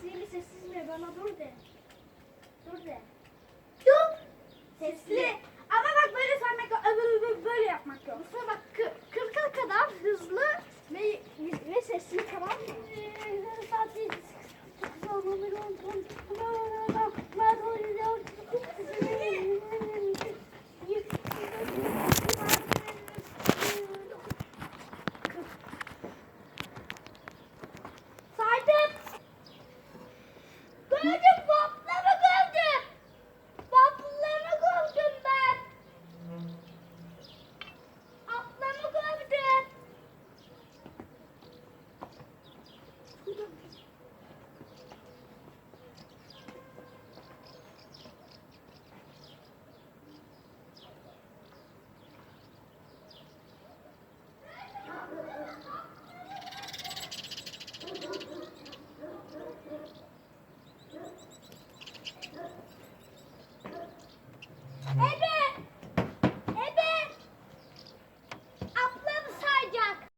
sesli mi sessiz mi bana dur de. Dur de. Dur. Sesli. Ama bak böyle saymak yok. Öbür böyle yapmak yok. Sonra bak kı- kırka kadar hızlı ve, ve sesli tamam mı? Saydım. Hadi. Hey,